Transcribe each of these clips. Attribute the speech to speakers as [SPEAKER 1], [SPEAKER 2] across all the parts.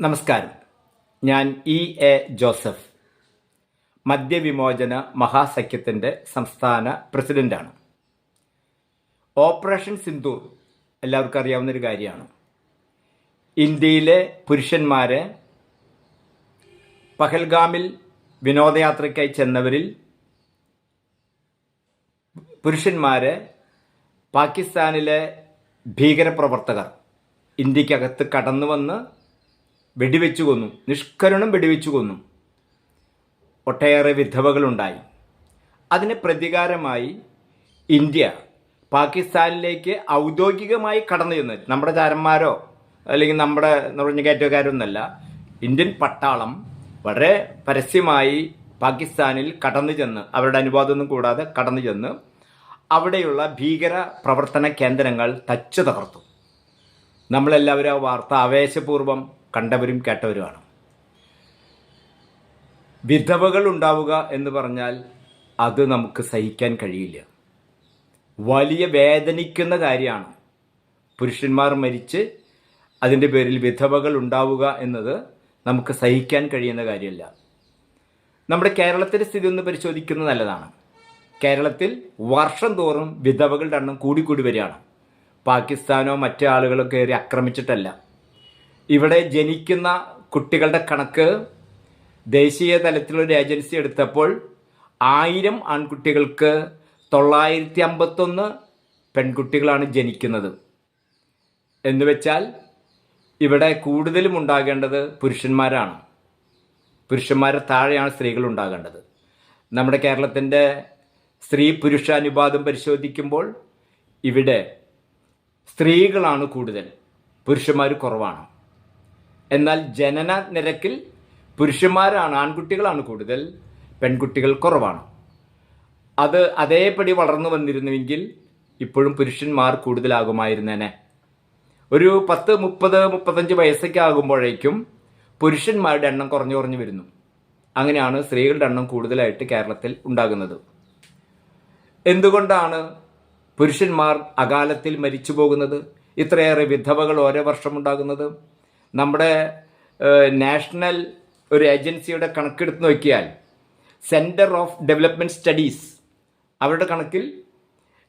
[SPEAKER 1] നമസ്കാരം. ഞാൻ E A Joseph. മദ്യവിമോചന മഹാസഖ്യത്തിന്റെ സംസ്ഥാന പ്രസിഡന്റാണ്. ഓപ്പറേഷൻ സിന്ദൂർ എല്ലാവർക്കും അറിയാവുന്നൊരു കാര്യമാണ്. ഇന്ത്യയിലെ പുരുഷന്മാരെ പഹൽഗാമിൽ വിനോദയാത്രയ്ക്കായി ചെന്നവരിൽ പുരുഷന്മാരെ പാകിസ്ഥാനിലെ ഭീകരപ്രവർത്തകർ ഇന്ത്യക്കകത്ത് കടന്നു വന്ന് വെടിവെച്ചു കൊന്നു. നിഷ്കരുണം വെടിവെച്ചു കൊന്നു. ഒട്ടേറെ വിധവകളുണ്ടായി. അതിന് പ്രതികാരമായി ഇന്ത്യ പാകിസ്ഥാനിലേക്ക് ഔദ്യോഗികമായി കടന്നു ചെന്ന്. നമ്മുടെ ചാരന്മാരോ അല്ലെങ്കിൽ നമ്മുടെ നുഴഞ്ഞുകയറ്റക്കാരൊന്നല്ല ഇന്ത്യൻ പട്ടാളം വളരെ പരസ്യമായി പാകിസ്ഥാനിൽ കടന്നു ചെന്ന് അവരുടെ അനുവാദമൊന്നും കൂടാതെ കടന്നു ചെന്ന് അവിടെയുള്ള ഭീകര പ്രവർത്തന കേന്ദ്രങ്ങൾ തച്ചു തകർത്തു. നമ്മളെല്ലാവരും ആ വാർത്ത ആവേശപൂർവം കണ്ടവരും കേട്ടവരുമാണ്. വിധവകൾ ഉണ്ടാവുക എന്ന് പറഞ്ഞാൽ അത് നമുക്ക് സഹിക്കാൻ കഴിയില്ല. വലിയ വേദനിക്കുന്ന കാര്യമാണ്. പുരുഷന്മാർ മരിച്ച് അതിന്റെ പേരിൽ വിധവകൾ ഉണ്ടാവുക എന്നത് നമുക്ക് സഹിക്കാൻ കഴിയുന്ന കാര്യമല്ല. നമ്മുടെ കേരളത്തിന്റെ സ്ഥിതി ഒന്ന് പരിശോധിക്കുന്നത് നല്ലതാണ്. കേരളത്തിൽ വർഷം തോറും വിധവകളുടെ എണ്ണം കൂടിക്കൂടി വരികയാണ്. പാകിസ്ഥാനോ മറ്റു ആളുകളോ കയറി ആക്രമിച്ചിട്ടല്ല. ഇവിടെ ജനിക്കുന്ന കുട്ടികളുടെ കണക്ക് ദേശീയ തലത്തിലൊരു ഏജൻസി എടുത്തപ്പോൾ ആയിരം ആൺകുട്ടികൾക്ക് തൊള്ളായിരത്തി അമ്പത്തൊന്ന് പെൺകുട്ടികളാണ് ജനിക്കുന്നത്. എന്നുവെച്ചാൽ ഇവിടെ കൂടുതലും ഉണ്ടാകേണ്ടത് പുരുഷന്മാരാണ്. പുരുഷന്മാരെ താഴെയാണ് സ്ത്രീകൾ ഉണ്ടാകേണ്ടത്. നമ്മുടെ കേരളത്തിന്റെ സ്ത്രീ പുരുഷ അനുപാതം പരിശോധിക്കുമ്പോൾ ഇവിടെ സ്ത്രീകളാണ് കൂടുതൽ. പുരുഷന്മാർ കുറവാണ്. എന്നാൽ ജനന നിരക്കിൽ പുരുഷന്മാരാണ് ആൺകുട്ടികളാണ് കൂടുതൽ പെൺകുട്ടികൾ കുറവാണ്. അത് അതേപടി വളർന്നു വന്നിരുന്നുവെങ്കിൽ ഇപ്പോഴും പുരുഷന്മാർ കൂടുതലാകുമായിരുന്നേനെ. ഒരു പത്ത് മുപ്പത് മുപ്പത്തഞ്ച് വയസ്സൊക്കെ ആകുമ്പോഴേക്കും പുരുഷന്മാരുടെ എണ്ണം കുറഞ്ഞു കുറഞ്ഞു വരുന്നു. അങ്ങനെയാണ് സ്ത്രീകളുടെ എണ്ണം കൂടുതലായിട്ട് കേരളത്തിൽ ഉണ്ടാകുന്നത്. എന്തുകൊണ്ടാണ് പുരുഷന്മാർ അകാലത്തിൽ മരിച്ചു പോകുന്നത് ഇത്രയേറെ വിധവകൾ ഓരോ വർഷം ഉണ്ടാകുന്നത് നമ്മുടെ നാഷണൽ ഒരു ഏജൻസിയുടെ കണക്കെടുത്ത് നോക്കിയാൽ സെന്റർ ഓഫ് ഡെവലപ്മെന്റ് സ്റ്റഡീസ് അവരുടെ കണക്കിൽ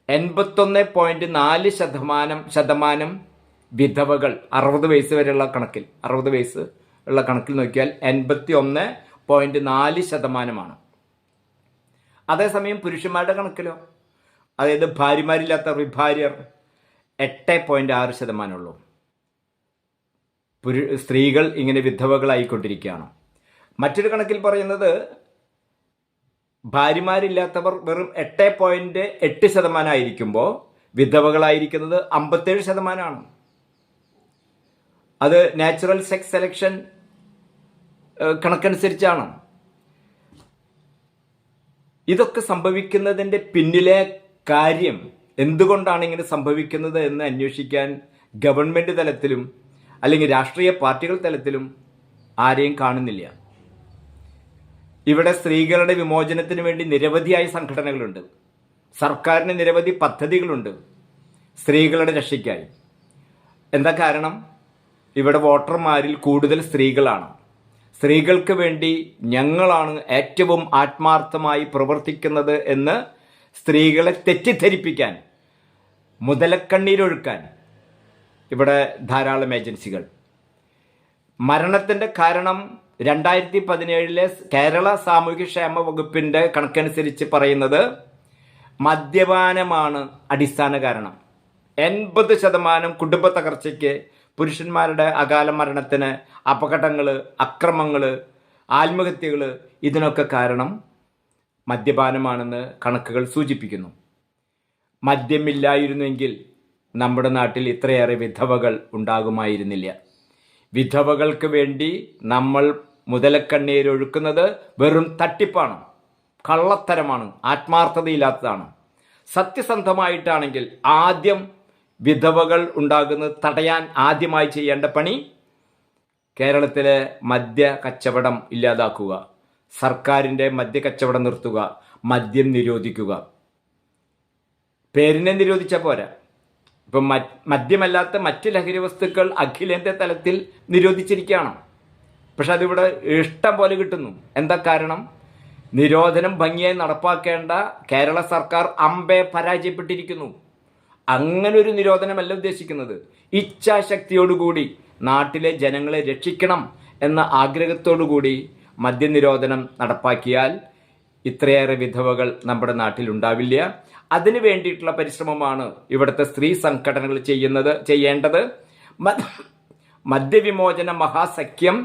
[SPEAKER 1] എൺപത്തൊന്ന് പോയിന്റ് നാല് ശതമാനം ശതമാനം വിധവകൾ അറുപത് വയസ്സ് വരെയുള്ള കണക്കിൽ അറുപത് വയസ്സ് ഉള്ള കണക്കിൽ നോക്കിയാൽ എൺപത്തി ഒന്ന് പോയിന്റ് നാല് ശതമാനമാണ്. അതേസമയം പുരുഷന്മാരുടെ കണക്കിലോ അതായത് ഭാര്യമാരില്ലാത്ത വിഭാര്യർ എട്ട് പോയിന്റ് ആറ് ശതമാനമുള്ളൂ. പുരു സ്ത്രീകൾ ഇങ്ങനെ വിധവകളായിക്കൊണ്ടിരിക്കുകയാണ്. മറ്റൊരു കണക്കിൽ പറയുന്നത് ഭാര്യമാരില്ലാത്തവർ വെറും എട്ട് പോയിന്റ് എട്ട് ശതമാനമായിരിക്കുമ്പോൾ വിധവകളായിരിക്കുന്നത് അമ്പത്തേഴ് ശതമാനമാണ്. അത് നാച്ചുറൽ സെക്സ് സെലക്ഷൻ കണക്കനുസരിച്ചാണ്. ഇതൊക്കെ സംഭവിക്കുന്നതിന്റെ പിന്നിലെ കാര്യം എന്തുകൊണ്ടാണ് ഇങ്ങനെ സംഭവിക്കുന്നത് എന്ന് അന്വേഷിക്കാൻ ഗവൺമെന്റ് തലത്തിലും അല്ലെങ്കിൽ രാഷ്ട്രീയ പാർട്ടികൾ തലത്തിലും ആരെയും കാണുന്നില്ല. ഇവിടെ സ്ത്രീകളുടെ വിമോചനത്തിന് വേണ്ടി നിരവധിയായ സംഘടനകളുണ്ട്. സർക്കാരിന് നിരവധി പദ്ധതികളുണ്ട് സ്ത്രീകളുടെ രക്ഷയ്ക്കായി. എന്താ കാരണം? ഇവിടെ വോട്ടർമാരിൽ കൂടുതൽ സ്ത്രീകളാണ്. സ്ത്രീകൾക്ക് വേണ്ടി ഞങ്ങളാണ് ഏറ്റവും ആത്മാർത്ഥമായി പ്രവർത്തിക്കുന്നത് എന്ന് സ്ത്രീകളെ തെറ്റിദ്ധരിപ്പിക്കാൻ മുതലക്കണ്ണീരൊഴുക്കാൻ ഇവിടെ ധാരാളം ഏജൻസികൾ. മരണത്തിന്റെ കാരണം രണ്ടായിരത്തി പതിനേഴിലെ കേരള സാമൂഹ്യക്ഷേമ വകുപ്പിന്റെ കണക്കനുസരിച്ച് പറയുന്നത് മദ്യപാനമാണ് അടിസ്ഥാന കാരണം. എൺപത് ശതമാനം കുടുംബ തകർച്ചയ്ക്ക് പുരുഷന്മാരുടെ അകാല മരണത്തിന് അപകടങ്ങൾ അക്രമങ്ങൾ ആത്മഹത്യകൾ ഇതിനൊക്കെ കാരണം മദ്യപാനമാണെന്ന് കണക്കുകൾ സൂചിപ്പിക്കുന്നു. മദ്യമില്ലായിരുന്നെങ്കിൽ നമ്മുടെ നാട്ടിൽ ഇത്രയേറെ വിധവകൾ ഉണ്ടാകുമായിരുന്നില്ല. വിധവകൾക്ക് വേണ്ടി നമ്മൾ മുതലക്കണ്ണീരൊഴുക്കുന്നത് വെറും തട്ടിപ്പാണ് കള്ളത്തരമാണ് ആത്മാർത്ഥതയില്ലാത്തതാണ്. സത്യസന്ധമായിട്ടാണെങ്കിൽ ആദ്യം വിധവകൾ ഉണ്ടാകുന്നത് തടയാൻ ആദ്യമായി ചെയ്യേണ്ട പണി കേരളത്തിലെ മദ്യ കച്ചവടം ഇല്ലാതാക്കുക സർക്കാരിന്റെ മദ്യ കച്ചവടം നിർത്തുക മദ്യം നിരോധിക്കുക. പേരിനെ നിരോധിച്ച പോരാ. ഇപ്പം മദ്യമല്ലാത്ത മറ്റ് ലഹരി വസ്തുക്കൾ അഖിലേന്ത്യാ തലത്തിൽ നിരോധിച്ചിരിക്കുകയാണ്. പക്ഷെ അതിവിടെ ഇഷ്ടം പോലെ കിട്ടുന്നു. എന്താ കാരണം? നിരോധനം ഭംഗിയായി നടപ്പാക്കേണ്ട കേരള സർക്കാർ അമ്പെ പരാജയപ്പെട്ടിരിക്കുന്നു. അങ്ങനെ ഒരു നിരോധനമല്ല ഉദ്ദേശിക്കുന്നത്. ഇച്ഛാശക്തിയോടുകൂടി നാട്ടിലെ ജനങ്ങളെ രക്ഷിക്കണം എന്ന ആഗ്രഹത്തോടുകൂടി മദ്യനിരോധനം നടപ്പാക്കിയാൽ ഇത്രയേറെ വിധവകൾ നമ്മുടെ നാട്ടിൽ ഉണ്ടാവില്ല അതിനു വേണ്ടിയിട്ടുള്ള പരിശ്രമമാണ് ഇവിടുത്തെ സ്ത്രീ സംഘടനകൾ ചെയ്യുന്നത് ചെയ്യേണ്ടത്. മദ്യവിമോചന മഹാസഖ്യം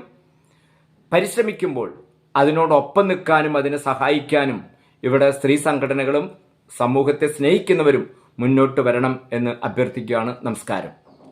[SPEAKER 1] പരിശ്രമിക്കുമ്പോൾ അതിനോടൊപ്പം നിൽക്കാനും അതിനെ സഹായിക്കാനും ഇവിടെ സ്ത്രീ സംഘടനകളും സമൂഹത്തെ സ്നേഹിക്കുന്നവരും മുന്നോട്ട് വരണം എന്ന് അഭ്യർത്ഥിക്കുകയാണ്. നമസ്കാരം.